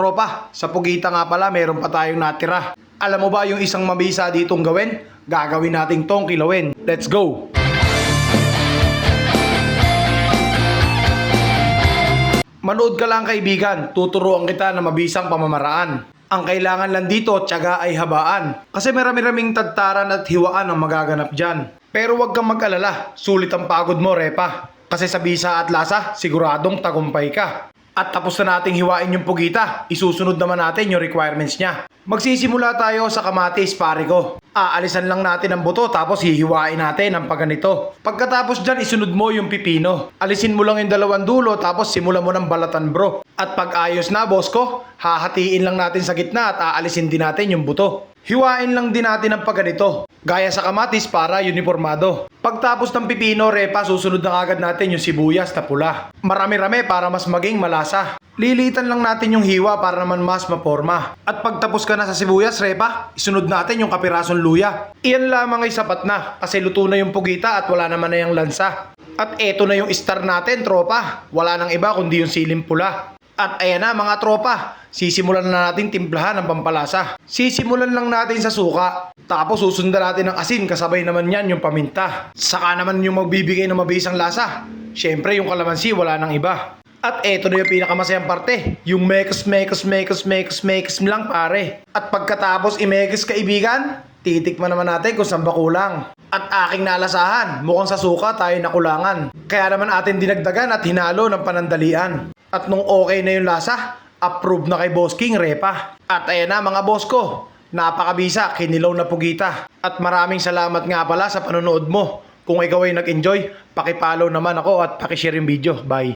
Tropa, sa Pugita nga pala meron pa tayong natira. Alam mo ba yung isang mabisa ditong gawin? Gagawin nating tong kilawin. Let's go! Manood ka lang kaibigan, tuturuan kita na mabisang pamamaraan. Ang kailangan lang dito, tiyaga ay habaan. Kasi marami-raming tadtaran at hiwaan ang magaganap dyan. Pero huwag kang mag-alala, sulit ang pagod mo, Repa. Kasi sa bisa at lasa, siguradong tagumpay ka. At tapos na nating hiwain yung pugita, isusunod naman natin yung requirements niya. Magsisimula tayo sa kamatis, pare ko. Aalisan lang natin ang buto tapos hihiwain natin ang pagganito. Pagkatapos dyan, isunod mo yung pipino. Alisin mo lang yung dalawang dulo tapos simulan mo ng balatan bro. At pag ayos na, boss ko, hahatiin lang natin sa gitna at aalisin din natin yung buto. Hiwain lang din natin ang pagganito. Gaya sa kamatis para uniformado. Pagtapos ng pipino, repa, susunod na agad natin yung sibuyas na pula. Marami-rami para mas maging malasa. Lilitan lang natin yung hiwa para naman mas maporma. At pagtapos ka na sa sibuyas, repa, isunod natin yung kapirasong luya. Iyan lamang ay sapat na kasi luto na yung pugita at wala naman na yung lansa. At eto na yung star natin, tropa. Wala nang iba kundi yung silim pula. At ayan na mga tropa, sisimulan na natin timplahan ng pampalasa. Sisimulan lang natin sa suka. Tapos susundan natin ng asin kasabay naman yan yung paminta. Saka naman yung magbibigay ng mabisang lasa. Siyempre yung kalamansi wala nang iba. At eto na yung pinakamasayang parte, yung mekos mekos mekos mekos mekos lang pare. At pagkatapos imekos kaibigan, titikman naman natin kung saan ba kulang. At aking nalasahan, mukhang sa suka tayo nakulangan. Kaya naman atin dinagdagan at hinalo ng panandalian. At nung okay na yung lasa, approve na kay Boss King Repa. At ayan na mga boss ko, napakabisa, kinilaw na pugita. At maraming salamat nga pala sa panonood mo. Kung ikaw ay nag-enjoy, pakipollow naman ako at pakishare yung video. Bye!